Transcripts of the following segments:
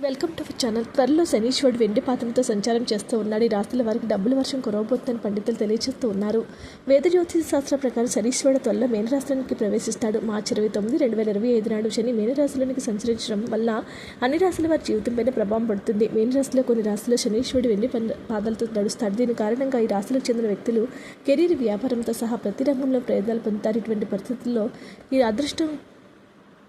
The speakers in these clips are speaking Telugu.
Welcome to channel. త్వరలో శనీశ్వరుడు వెండి పాత్రలతో సంచారం చేస్తూ ఉన్నాడు. ఈ రాశుల వారికి డబ్బుల వర్షం కురవబోతుందని పండితులు తెలియజేస్తూ ఉన్నారు. వేద జ్యోతిష శాస్త్ర ప్రకారం శనీశ్వరుడు త్వరలో మీనరాశిలోనికి ప్రవేశిస్తాడు. మార్చి ఇరవై తొమ్మిది రెండు వేల ఇరవై ఐదు నాడు శని మీనరాశిలోనికి సంచరించడం వల్ల అన్ని రాశుల వారి జీవితంపైన ప్రభావం పడుతుంది. మేనరాశిలో కొన్ని రాశుల్లో శనీశ్వరుడు వెండి పాదాలతో నడుస్తాడు. దీని కారణంగా ఈ రాశులకు చెందిన వ్యక్తులు కెరీర్ వ్యాపారంతో సహా ప్రతి రంగంలో ప్రయోజనాలు పొందుతారు. ఇటువంటి పరిస్థితుల్లో ఈ అదృష్టం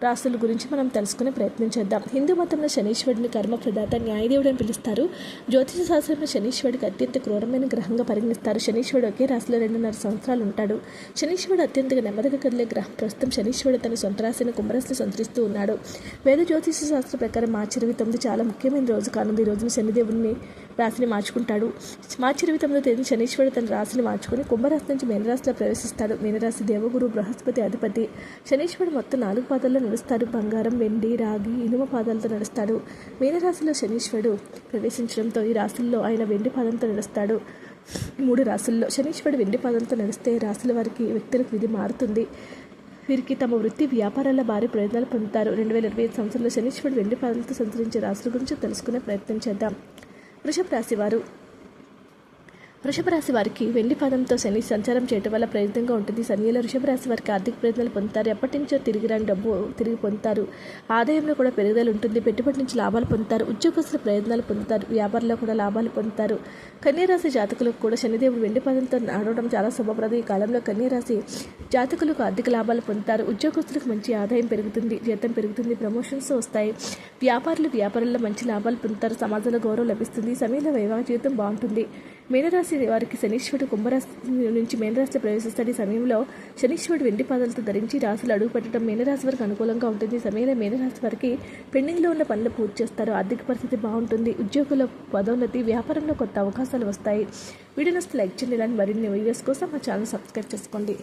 రాశుల గురించి మనం తెలుసుకునే ప్రయత్నం చేద్దాం. హిందూ మతంలో శనీశ్వరుడిని కర్మ ప్రదాత న్యాయదేవుడు అని పిలుస్తారు. జ్యోతిష శాస్త్రంలో శనీశ్వరుడికి అత్యంత క్రూరమైన గ్రహంగా పరిగణిస్తారు. శనీశ్వరుడు ఒకే రాశిలో రెండున్నర సంవత్సరాలు ఉంటాడు. శనీశ్వరుడు అత్యంత నెమ్మదిగా కదిలే గ్రహం. ప్రస్తుతం శనీశ్వరుడు తన సొంత రాశిని కుంభరాశిని సంతరిస్తూ ఉన్నాడు. వేద జ్యోతిష శాస్త్ర ప్రకారం మార్చి ఇరవై తొమ్మిది చాలా ముఖ్యమైన రోజు. కానుంది ఈ రోజున శనిదేవుడిని రాశిని మార్చుకుంటాడు. మార్చి ఇరవై తేదీ శనీశ్వరుడు తన రాశిని మార్చుకుని కుంభరాశి నుంచి మీనరాశిలో ప్రవేశిస్తాడు. మీనరాశి దేవగురు బృహస్పతి అధిపతి. శనీశ్వరుడు మొత్తం నాలుగు పాదాల్లో నడుస్తాడు. బంగారం వెండి రాగి ఇనుమ పాదాలతో నడుస్తాడు. మీనరాశిలో శనీశ్వరుడు ప్రవేశించడంతో ఈ రాశుల్లో ఆయన వెండి పాదంతో నడుస్తాడు. మూడు రాశుల్లో శనీశ్వరుడు వెండి పాదంతో నడిస్తే రాశుల వారికి వ్యక్తులకు విధి మారుతుంది. వీరికి తమ వృత్తి వ్యాపారాల భారీ ప్రయోజనాలు పొందుతారు. రెండు వేల ఇరవై ఐదు సంవత్సరంలో శనీశ్వరుడు వెండి పాదాలతో సంచరించే రాశుల గురించి తెలుసుకునే ప్రయత్నం చేద్దాం. వృషభ రాశి వారు వృషభ రాశి వారికి వెండి పాదంతో శని సంచారం చేయడం వల్ల ప్రయత్నంగా ఉంటుంది. శనిలో వృషభ రాశి వారికి ఆర్థిక ప్రయత్నాలు పొందుతారు. ఎప్పటి నుంచో తిరిగి రాని డబ్బు తిరిగి పొందుతారు. ఆదాయంలో కూడా పెరుగుదల ఉంటుంది. పెట్టుబడి నుంచి లాభాలు పొందుతారు. ఉద్యోగస్తుల ప్రయోజనాలు పొందుతారు. వ్యాపారంలో కూడా లాభాలు పొందుతారు. కన్యారాశి జాతకులకు కూడా శనిదేవుడు వెండి పాదంతో నడవడం చాలా శుభప్రదం. ఈ కాలంలో కన్యారాశి జాతకులకు ఆర్థిక లాభాలు పొందుతారు. ఉద్యోగస్తులకు మంచి ఆదాయం పెరుగుతుంది. జీతం పెరుగుతుంది. ప్రమోషన్స్ వస్తాయి. వ్యాపారులు వ్యాపారంలో మంచి లాభాలు పొందుతారు. సమాజంలో గౌరవం లభిస్తుంది. సమయంలో వైవాహిక జీవితం బాగుంటుంది. మీనరాశి వారికి శనీశ్వరుడు కుంభరాశి నుంచి మీనరాశిలో ప్రవేశిస్తాడు. ఈ సమయంలో శనీశ్వరుడు వెండి పాదాలతో ధరించి రాశులు అడుగు పెట్టడం మీనరాశి వారికి అనుకూలంగా ఉంటుంది. సమయంలో మీనరాశి వారికి పెండింగ్లో ఉన్న పనులు పూర్తి చేస్తారు. ఆర్థిక పరిస్థితి బాగుంటుంది. ఉద్యోగుల పదోన్నతి వ్యాపారంలో కొత్త అవకాశాలు వస్తాయి. వీడియోస్ లైక్ చేయండి. ఇలాంటి మరిన్ని వీడియోస్ కోసం మా ఛానల్ సబ్స్క్రైబ్ చేసుకోండి.